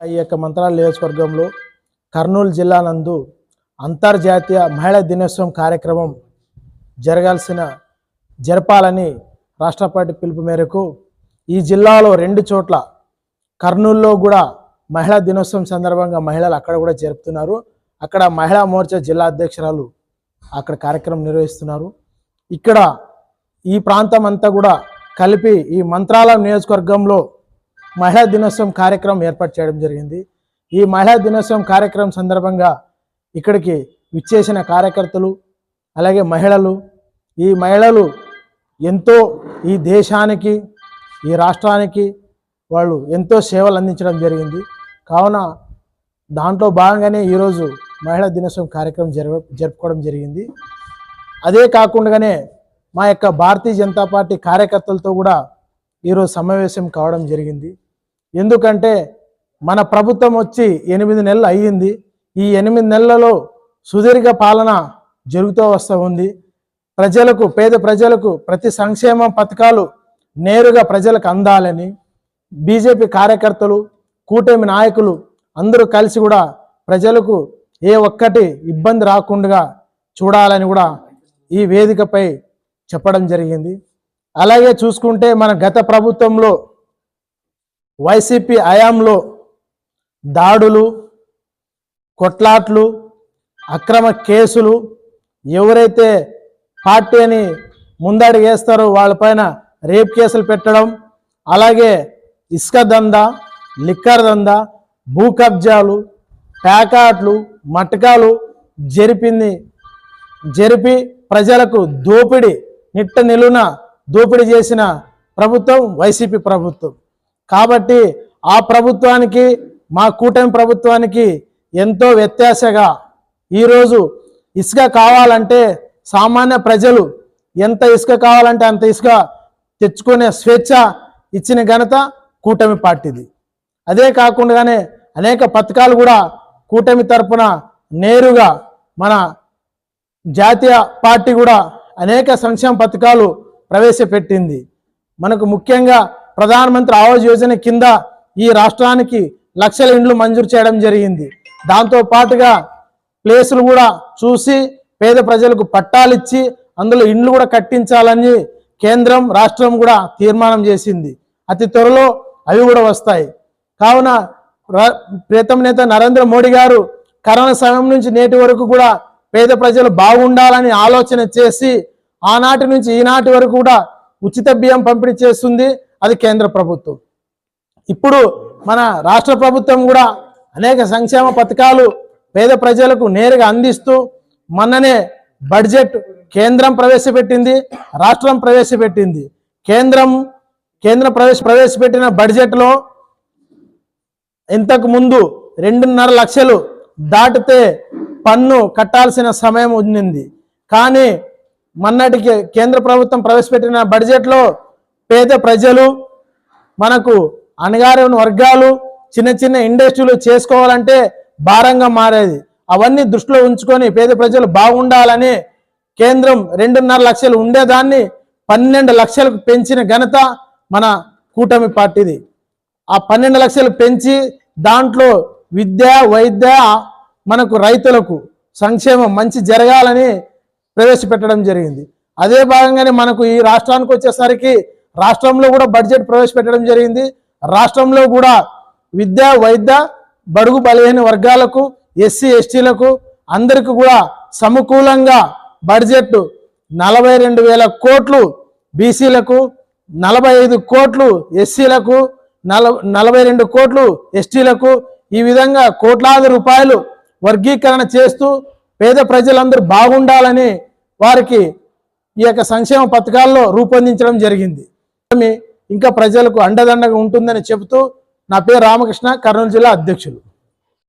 ఈ యొక్క మంత్రాల నియోజకవర్గంలో కర్నూలు జిల్లా నందు అంతర్జాతీయ మహిళా దినోత్సవం కార్యక్రమం జరగాల్సిన జరపాలని రాష్ట్ర పార్టీ పిలుపు మేరకు ఈ జిల్లాలో రెండు చోట్ల కర్నూలులో కూడా మహిళా దినోత్సవం సందర్భంగా మహిళలు అక్కడ కూడా జరుపుతున్నారు. అక్కడ మహిళా మోర్చా జిల్లా అధ్యక్షురాలు అక్కడ కార్యక్రమం నిర్వహిస్తున్నారు. ఇక్కడ ఈ ప్రాంతం అంతా కూడా కలిపి ఈ మంత్రాలయం నియోజకవర్గంలో మహిళా దినోత్సవం కార్యక్రమం ఏర్పాటు చేయడం జరిగింది. ఈ మహిళా దినోత్సవం కార్యక్రమం సందర్భంగా ఇక్కడికి విచ్చేసిన కార్యకర్తలు అలాగే మహిళలు. ఈ మహిళలు ఎంతో ఈ దేశానికి ఈ రాష్ట్రానికి వాళ్ళు ఎంతో సేవలు అందించడం జరిగింది. కావున దాంట్లో భాగంగానే ఈరోజు మహిళా దినోత్సవం కార్యక్రమం జరగ జరుపుకోవడం జరిగింది. అదే కాకుండానే మా యొక్క భారతీయ జనతా పార్టీ కార్యకర్తలతో కూడా ఈరోజు సమావేశం కావడం జరిగింది. ఎందుకంటే మన ప్రభుత్వం వచ్చి ఎనిమిది నెలలు అయ్యింది. ఈ ఎనిమిది నెలలలో సుదీర్ఘ పాలన జరుగుతూ వస్తూ ఉంది. ప్రజలకు పేద ప్రజలకు ప్రతి సంక్షేమ పథకాలు నేరుగా ప్రజలకు అందాలని బీజేపీ కార్యకర్తలు కూటమి నాయకులు అందరూ కలిసి కూడా ప్రజలకు ఏ ఒక్కటి ఇబ్బంది రాకుండా చూడాలని కూడా ఈ వేదికపై చెప్పడం జరిగింది. అలాగే చూసుకుంటే మన గత ప్రభుత్వంలో వైసీపీ హయాంలో దాడులు కొట్లాట్లు అక్రమ కేసులు ఎవరైతే పార్టీని ముందడుగు వేస్తారో వాళ్ళపైన రేప్ కేసులు పెట్టడం అలాగే ఇసుక దందా లిక్కర్ దందా భూ కబ్జాలు ప్యాకాట్లు మటకాలు జరిపింది జరిపి ప్రజలకు దోపిడి నిట్ట నిలున దోపిడీ చేసిన ప్రభుత్వం వైసీపీ ప్రభుత్వం. కాబట్టి ఆ ప్రభుత్వానికి మా కూటమి ప్రభుత్వానికి ఎంతో వ్యత్యాసగా ఈరోజు ఇసుక కావాలంటే సామాన్య ప్రజలు ఎంత ఇసుక కావాలంటే అంత ఇసుక తెచ్చుకునే స్వేచ్ఛ ఇచ్చిన ఘనత కూటమి పార్టీది. అదే కాకుండానే అనేక పథకాలు కూడా కూటమి తరపున నేరుగా మన జాతీయ పార్టీ కూడా అనేక సంక్షేమ పథకాలు ప్రవేశపెట్టింది. మనకు ముఖ్యంగా ప్రధానమంత్రి ఆవాస్ యోజన కింద ఈ రాష్ట్రానికి లక్షల ఇండ్లు మంజూరు చేయడం జరిగింది. దాంతో పాటుగా ప్లేసులు కూడా చూసి పేద ప్రజలకు పట్టాలిచ్చి అందులో ఇండ్లు కూడా కట్టించాలని కేంద్రం రాష్ట్రం కూడా తీర్మానం చేసింది. అతి త్వరలో అవి కూడా వస్తాయి. కావున ప్రీతం నేత నరేంద్ర మోడీ గారు కరోనా సమయం నుంచి నేటి వరకు కూడా పేద ప్రజలు బాగుండాలని ఆలోచన చేసి ఆనాటి నుంచి ఈనాటి వరకు కూడా ఉచిత బియ్యం పంపిణీ చేస్తుంది. అది కేంద్ర ప్రభుత్వం. ఇప్పుడు మన రాష్ట్ర ప్రభుత్వం కూడా అనేక సంక్షేమ పథకాలు పేద ప్రజలకు నేరుగా అందిస్తూ మొన్ననే బడ్జెట్ కేంద్రం ప్రవేశపెట్టింది రాష్ట్రం ప్రవేశపెట్టింది. కేంద్రం కేంద్రం ప్రవేశ ప్రవేశపెట్టిన బడ్జెట్లో ఇంతకు ముందు రెండున్నర లక్షలు దాటితే పన్ను కట్టాల్సిన సమయం ఉండింది. కానీ మొన్నటికి కేంద్ర ప్రభుత్వం ప్రవేశపెట్టిన బడ్జెట్లో పేద ప్రజలు మనకు అణగారిన వర్గాలు చిన్న చిన్న ఇండస్ట్రీలు చేసుకోవాలంటే భారంగా మారేది. అవన్నీ దృష్టిలో ఉంచుకొని పేద ప్రజలు బాగుండాలని కేంద్రం రెండున్నర లక్షలు ఉండేదాన్ని పన్నెండు లక్షలకు పెంచిన ఘనత మన కూటమి పార్టీది. ఆ పన్నెండు లక్షలు పెంచి దాంట్లో విద్య వైద్య మనకు రైతులకు సంక్షేమం మంచి జరగాలని ప్రవేశపెట్టడం జరిగింది. అదే భాగంగానే మనకు ఈ రాష్ట్రానికి వచ్చేసరికి రాష్ట్రంలో కూడా బడ్జెట్ ప్రవేశపెట్టడం జరిగింది. రాష్ట్రంలో కూడా విద్య వైద్య బడుగు బలహీన వర్గాలకు ఎస్సీ ఎస్టీలకు అందరికి కూడా సమకూలంగా బడ్జెట్ నలభై రెండు వేల కోట్లు బీసీలకు నలభై ఐదు కోట్లు ఎస్సీలకు నల నలభై రెండు కోట్లు ఎస్టీలకు ఈ విధంగా కోట్లాది రూపాయలు వర్గీకరణ చేస్తూ పేద ప్రజలందరూ బాగుండాలని వారికి ఈ యొక్క సంక్షేమ పథకాల్లో రూపొందించడం జరిగింది. ఇంకా ప్రజలకు అండదండగా ఉంటుందని చెబుతూ నా పేరు రామకృష్ణ కర్నూలు జిల్లా అధ్యక్షులు.